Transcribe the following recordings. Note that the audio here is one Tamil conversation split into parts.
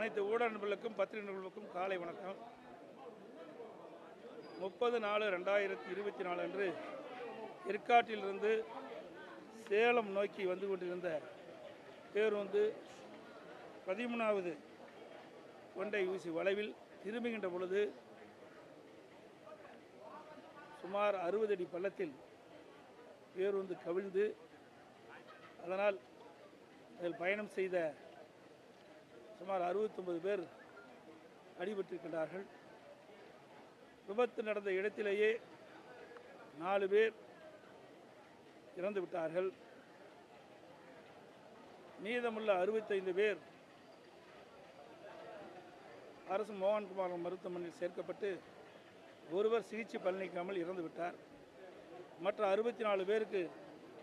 அனைத்து ஊடக நண்பர்களுக்கும் பத்திரிகை நண்பர்களுக்கும் காலை வணக்கம். முப்பது நாலு ரெண்டாயிரத்தி இருபத்தி நாலு அன்று ஏற்காட்டிலிருந்து சேலம் நோக்கி வந்து கொண்டிருந்த பேருந்து பதிமூணாவது கொண்டை ஊசி வளைவில் திரும்புகின்ற பொழுது சுமார் அறுபது அடி பள்ளத்தில் பேருந்து கவிழ்ந்து அதனால் அதில் பயணம் செய்த சுமார் 69 பேர் அடிபட்டிருக்கின்றார்கள். விபத்து நடந்த இடத்திலேயே நாலு பேர் இறந்து விட்டார்கள். மீதமுள்ள அறுபத்தைந்து பேர் அரசு மோகன்குமார் மருத்துவமனையில் சேர்க்கப்பட்டு ஒருவர் சிகிச்சை பலனிக்காமல் இறந்து விட்டார். மற்ற அறுபத்தி நாலு பேருக்கு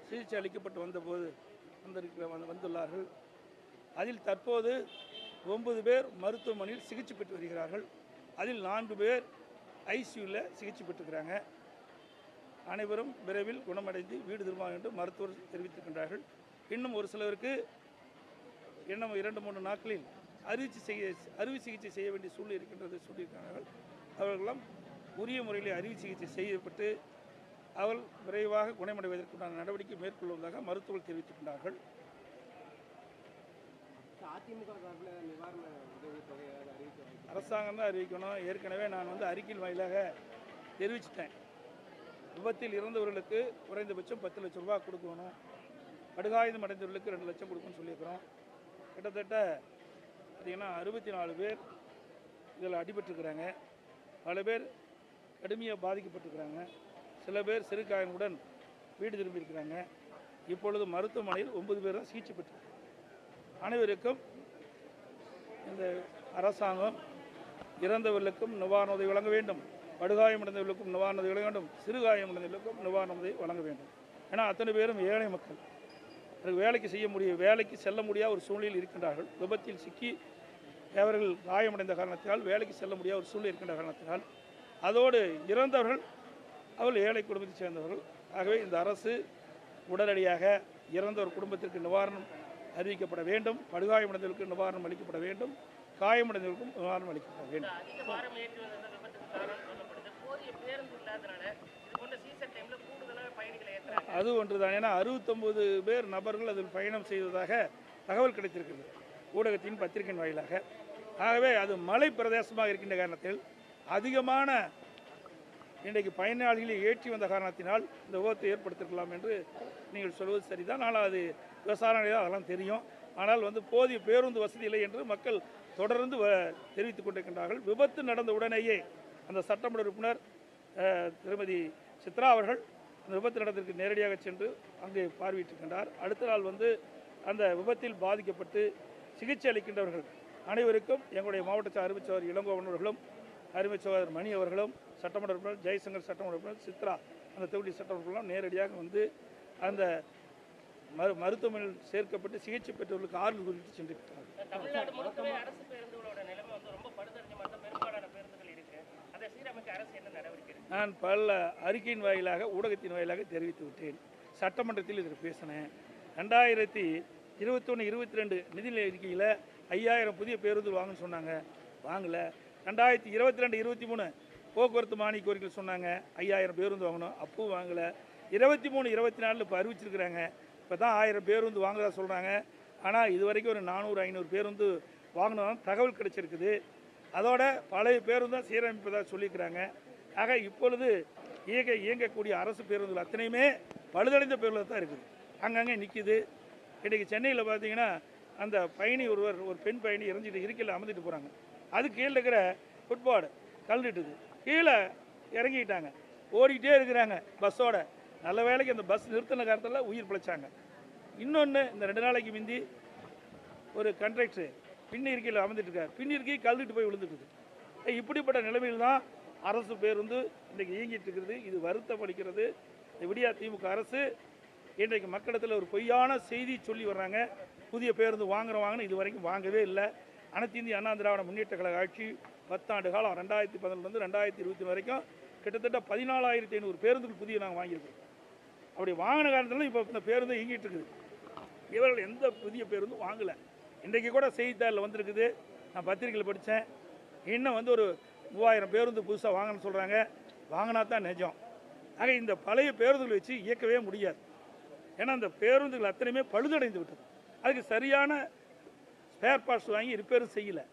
சிகிச்சை அளிக்கப்பட்டு வந்தபோது வந்திருக்கிற வந்துள்ளார்கள். அதில் தற்போது ஒன்பது பேர் மருத்துவமனையில் சிகிச்சை பெற்று வருகிறார்கள். அதில் நான்கு பேர் ஐசியூவில் சிகிச்சை பெற்றுக்கிறாங்க. அனைவரும் விரைவில் குணமடைந்து வீடு திரும்புவாங்க என்று மருத்துவர் தெரிவித்திருக்கின்றார்கள். இன்னும் ஒரு சிலருக்கு இன்னும் இரண்டு மூன்று நாட்களில் அறுவை செய்ய அறுவை சிகிச்சை செய்ய வேண்டிய சூழ்நிலை இருக்கின்றது சொல்லியிருக்கிறார்கள். அவர்களெல்லாம் உரிய முறையில் அறுவை சிகிச்சை செய்யப்பட்டு அவள் விரைவாக குணமடைவதற்குண்டான நடவடிக்கை மேற்கொள்வதாக மருத்துவர்கள் தெரிவித்திருக்கிறார்கள் அரசாங்கம் தான் அறிவிக்கணும். ஏற்கனவே நான் வந்து அறிக்கையின் வாயிலாக தெரிவிச்சிட்டேன். விபத்தில் இறந்தவர்களுக்கு குறைந்தபட்சம் பத்து லட்சம் ரூபாய் கொடுக்கணும். படுகாயுதம் அடைந்தவர்களுக்கு ரெண்டு லட்சம் கொடுக்கணும்னு சொல்லியிருக்கிறோம். கிட்டத்தட்ட பார்த்திங்கன்னா அறுபத்தி நாலு பேர் இதில் அடிபட்டிருக்கிறாங்க. பல பேர் கடுமையாக பாதிக்கப்பட்டிருக்கிறாங்க. சில பேர் சிறு காயங்களுடன் வீடு திரும்பியிருக்கிறாங்க. இப்பொழுது மருத்துவமனையில் ஒன்பது பேர் தான் சிகிச்சை பெற்று அனைவருக்கும் இந்த அரசாங்கம் இறந்தவர்களுக்கும் நிவாரண உதவி வழங்க வேண்டும். படுகாயமடைந்தவர்களுக்கும் நிவாரண உதவி வழங்க வேண்டும். சிறுகாயமடைந்தவர்களுக்கும் நிவாரண உதவி வழங்க வேண்டும். ஏன்னா அத்தனை பேரும் ஏழை மக்கள். அவர்கள் வேலைக்கு செய்ய முடிய வேலைக்கு செல்ல முடியாத ஒரு சூழ்நிலையில் இருக்கின்றார்கள். விபத்தில் சிக்கி அவர்கள் காயமடைந்த காரணத்தினால் வேலைக்கு செல்ல முடியாத ஒரு சூழ்நிலை இருக்கின்ற காரணத்தினால் அதோடு இறந்தவர்கள் அவர்கள் ஏழை குடும்பத்தைச் சேர்ந்தவர்கள். ஆகவே இந்த அரசு உடனடியாக இறந்த ஒரு குடும்பத்திற்கு நிவாரணம் அறிவிக்கப்பட வேண்டும். படுகாயமடைந்தவர்களுக்கு நிவாரணம் அளிக்கப்பட வேண்டும். காயமடைந்தவர்களுக்கும் நிவாரணம் அளிக்கப்பட வேண்டும். அது ஒன்றுதான். ஏன்னா அறுபத்தொம்பது பேர் நபர்கள் அதில் பயணம் செய்ததாக தகவல் கிடைத்திருக்கிறது. ஊடகத்தின் பத்திரிகையின் வாயிலாக. ஆகவே அது மலை பிரதேசமாக இருக்கின்ற காரணத்தில் அதிகமான இன்றைக்கு பயனாளிகளை ஏற்றி வந்த காரணத்தினால் இந்த விபத்தை ஏற்படுத்திருக்கலாம் என்று நீங்கள் சொல்வது சரிதான். ஆனால் அது விசாரணை தான் அதெல்லாம் தெரியும். ஆனால் வந்து போதிய பேருந்து வசதி இல்லை என்று மக்கள் தொடர்ந்து வ- தெரிவித்துக் கொண்டிருக்கின்றார்கள். விபத்து நடந்த உடனேயே அந்த சட்டமன்ற உறுப்பினர் திருமதி சித்ரா அவர்கள் அந்த விபத்து நடந்ததற்கு நேரடியாக சென்று அங்கே பார்வையிட்டிருக்கின்றார். அடுத்த நாள் வந்து அந்த விபத்தில் பாதிக்கப்பட்டு சிகிச்சை அளிக்கின்றவர்கள் அனைவருக்கும் எங்களுடைய மாவட்ட அருமை இளங்கோவன் அவர்களும் அருமை மணி அவர்களும் சட்டமன்ற உறுப்பினர் ஜெய்சங்கர் சட்டமன்ற உறுப்பினர் சித்ரா அந்த தொகுதி சட்டமன்ற உறுப்பினரும் நேரடியாக வந்து அந்த மரு மருத்துவமனையில் சேர்க்கப்பட்டு சிகிச்சை பெற்றவர்களுக்கு ஆறுதல் குறித்து நடவடிக்கை எடுக்கும் நான் பல அறிக்கையின் வாயிலாக ஊடகத்தின் வாயிலாக தெரிவித்து விட்டேன். சட்டமன்றத்தில் இதில் பேசினேன். ரெண்டாயிரத்தி இருபத்தொன்று இருபத்தி ரெண்டு நிதிநிலை அறிக்கையில் ஐயாயிரம் புதிய பேருந்து வாங்கன்னு சொன்னாங்க. வாங்கலை. ரெண்டாயிரத்தி இருபத்தி ரெண்டு இருபத்தி மூணு போக்குவரத்து மானிய கோரிக்கை சொன்னாங்க. ஐயாயிரம் பேருந்து வாங்கணும். அப்பவும் வாங்கலை. இருபத்தி மூணு இருபத்தி நாலில் இப்போ அறிவிச்சிருக்கிறாங்க. இப்போ தான் ஆயிரம் பேருந்து வாங்குறதா சொல்கிறாங்க ஆனால் இது வரைக்கும் ஒரு நானூறு ஐநூறு பேருந்து வாங்கினதான் தகவல் கிடைச்சிருக்குது. அதோட பழைய பேருந்தும் சீரமைப்பதாக சொல்லியிருக்கிறாங்க ஆக இப்பொழுது இயக்க இயங்கக்கூடிய அரசு பேருந்துகள் அத்தனையுமே பழுதடைந்த பேருந்து தான் இருக்குது. அங்கங்கே நிற்கிது இன்றைக்கி சென்னையில் பார்த்தீங்கன்னா அந்த பயணி ஒருவர் ஒரு பெண் பயணி இறஞ்சிட்டு இருக்கையில் அமர்ந்துட்டு போகிறாங்க அது கீழே இருக்கிற ஃபுட்பாடு கலந்துட்டுது கீழே இறங்கிக்கிட்டாங்க ஓடிக்கிட்டே இருக்கிறாங்க. பஸ்ஸோட நல்ல வேலைக்கு அந்த பஸ் நிறுத்தின காரணத்தில் உயிர் பிழைச்சாங்க. இன்னொன்று இந்த ரெண்டு நாளைக்கு முந்தி ஒரு கண்ட்ராக்டர் பின் இருக்கையில் அமர்ந்துட்டுருக்கார் பின் இருக்கை கழுவிட்டு போய் விழுந்துட்டுருக்கு இப்படிப்பட்ட நிலைமையில் தான் அரசு பேருந்து இன்றைக்கு இயங்கிட்டு இருக்கிறது இது வருத்தம் விடியா திமுக அரசு இன்றைக்கு மக்களிடத்தில் ஒரு பொய்யான செய்தி சொல்லி வர்றாங்க. புதிய பேருந்து வாங்குகிற வாங்கினு இது வரைக்கும் வாங்கவே இல்லை. அனைத்து இந்திய அண்ணா திராவிட முன்னேற்ற கழக ஆட்சி பத்தாண்டு காலம் ரெண்டாயிரத்தி பதினொன்றுலேருந்து ரெண்டாயிரத்தி இருபத்தி வரைக்கும் கிட்டத்தட்ட பதினாலாயிரத்தி ஐநூறு பேருந்துகள் புதிய நாங்கள் வாங்கியிருக்கோம் அப்படி வாங்கின காரணத்தில் இப்போ இந்த பேருந்து இயங்கிட்டு இருக்குது இவர்கள் எந்த புதிய பேருந்தும் வாங்கலை. இன்றைக்கு கூட செய்தித்தாளில் வந்திருக்குது. நான் பத்திரிக்கையில் படித்தேன் இன்னும் வந்து ஒரு மூவாயிரம் பேருந்து புதுசாக வாங்கணும்னு சொல்கிறாங்க வாங்கினா தான் நிஜம். ஆக இந்த பழைய பேருந்துகளை வச்சு இயக்கவே முடியாது. ஏன்னா அந்த பேருந்துகள் அத்தனையுமே பழுதடைந்து விட்டது. அதுக்கு சரியான ஸ்பேர் பார்ட்ஸ் வாங்கி ரிப்பேரும் செய்யலை.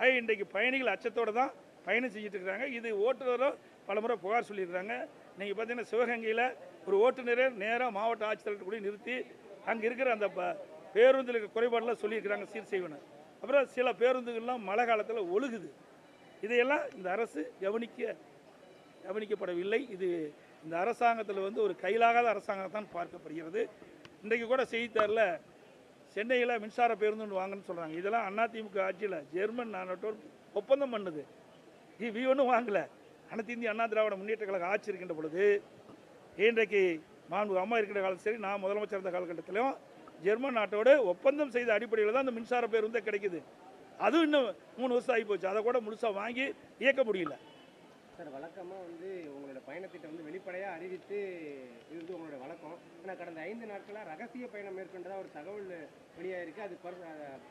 ஆக இன்றைக்கு பயணிகள் அச்சத்தோடு தான் பயணம் செஞ்சுட்டு இருக்கிறாங்க. இது ஓட்டுநரும் பலமுறை புகார் சொல்லியிருக்கிறாங்க. நீங்கள் பார்த்தீங்கன்னா சிவகங்கையில் ஒரு ஓட்டுநரே நேராக மாவட்ட ஆட்சித்தலைவர் கூட நிறுத்தி அங்கே இருக்கிற அந்த ப- பேருந்தில் இருக்க குறைபாடெலாம் சொல்லியிருக்கிறாங்க சீர் செய்வனர் அப்புறம் சில பேருந்துகள்லாம் மழை காலத்தில் ஒழுகுது. இதையெல்லாம் இந்த அரசு கவனிக்க கவனிக்கப்படவில்லை. இது இந்த அரசாங்கத்தில் வந்து ஒரு கையிலாகாத அரசாங்கத்தான் பார்க்கப்படுகிறது. இன்றைக்கு கூட செய்தித்தாளில் சென்னையில் மின்சார பேருந்து ஒன்று வாங்கன்னு சொல்கிறாங்க இதெல்லாம் அதிமுக ஆட்சியில் ஜெர்மன் நாட்டோர் ஒப்பந்தம் பண்ணுது. இவி ஒன்றும் வாங்கலை. அனைத்து இந்திய அண்ணா திராவிட முன்னேற்ற கழக ஆட்சி இருக்கின்ற பொழுது இன்றைக்கு மாண்பு அம்மா இருக்கின்ற காலத்தில் சரி நான் முதலமைச்சர் இருந்த காலகட்டத்திலும் ஜெர்மன் நாட்டோடு ஒப்பந்தம் செய்த அடிப்படையில் தான் அந்த மின்சார பேருந்தே கிடைக்குது. அதுவும் இன்னும் மூணு வருஷம் ஆகி போச்சு. அதை கூட முழுசாக வாங்கி இயக்க முடியல. சார் வழக்கமாக வந்து உங்களோட பயணத்திட்ட வந்து வெளிப்படையாக அறிவித்து இது வந்து உங்களோட வழக்கம். ஆனால் கடந்த ஐந்து நாட்களாக ரகசிய பயணம் மேற்கொண்டதாக ஒரு தகவல் வெளியாயிருக்கு. அது பர்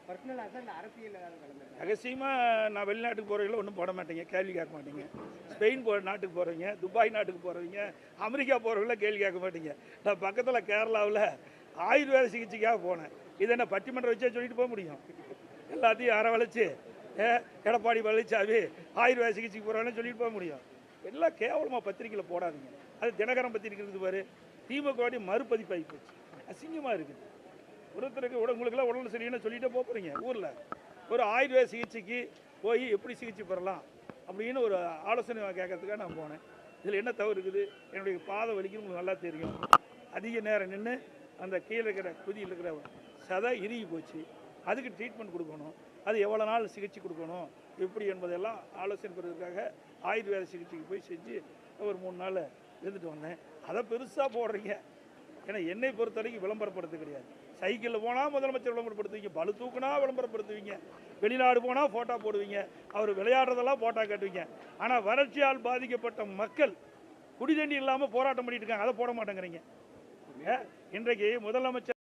பர்சனலாக சார் இல்லை அரசியல் ஏதாவது ரகசியமாக நான் வெளிநாட்டுக்கு போகிறவங்கள ஒன்றும் போட மாட்டேங்க கேள்வி கேட்க மாட்டேங்க. ஸ்பெயின் போ நாட்டுக்கு போகிறவங்க துபாய் நாட்டுக்கு போகிறவங்க அமெரிக்கா போகிறவங்கள கேள்வி கேட்க மாட்டீங்க. நான் பக்கத்தில் கேரளாவில் ஆயுர்வேத சிகிச்சைக்காக போனேன். இதை என்ன பட்டிமன்றம் வச்சே சொல்லிட்டு போக முடியும்? எல்லாத்தையும் அரவழைச்சு எடப்பாடி பழனிசாமி ஆயுர்வேத சிகிச்சைக்கு போகிறான்னு சொல்லிட்டு போக முடியும். எல்லாம் கேவலமாக பத்திரிக்கையில் போடாதீங்க. அது தினகரன் பத்திரிக்கை இருக்குது பாரு. திமுகவாடி மறுபதிப்பாகி போச்சு. அசிங்கமாக இருக்குது. ஒருத்தருக்கு உட- உடல் சரியில்லைன்னு சொல்லிட்டே போக போகிறீங்க ஊரில். ஒரு ஆயுர்வேத சிகிச்சைக்கு போய் எப்படி சிகிச்சை பெறலாம் அப்படின்னு ஒரு ஆலோசனை கேட்கறதுக்காக நான் போனேன். இதில் என்ன தவறு இருக்குது? என்னுடைய பாதை வலிக்குன்னு உங்களுக்கு நல்லா தெரியும். அதிக நேரம் நின்று அந்த கீழே இருக்கிற குதியில் இருக்கிற சதை இறுகி போச்சு. அதுக்கு ட்ரீட்மெண்ட் கொடுக்கணும். அது எவ்வளோ நாள் சிகிச்சை கொடுக்கணும் எப்படி என்பதெல்லாம் ஆலோசனை பெறுவதற்காக ஆயுர்வேத சிகிச்சைக்கு போய் செஞ்சு ஒரு மூணு நாள் இருந்துட்டு வந்தேன். அதை பெருசாக போடுறீங்க. ஏன்னா என்னை பொறுத்த வரைக்கும் விளம்பரப்படுத்த கிடையாது. சைக்கிளில் போனால் முதலமைச்சர் விளம்பரப்படுத்துவீங்க பளு தூக்குனா விளம்பரப்படுத்துவீங்க வெளிநாடு போனால் ஃபோட்டோ போடுவீங்க அவர் விளையாடுறதெல்லாம் ஃபோட்டோ காட்டுவீங்க. ஆனால் வறட்சியால் பாதிக்கப்பட்ட மக்கள் குடிதண்ணி இல்லாமல் போராட்டம் பண்ணிட்டு இருக்காங்க அதை போட மாட்டேங்கிறீங்க. இன்றைக்கு முதலமைச்சர்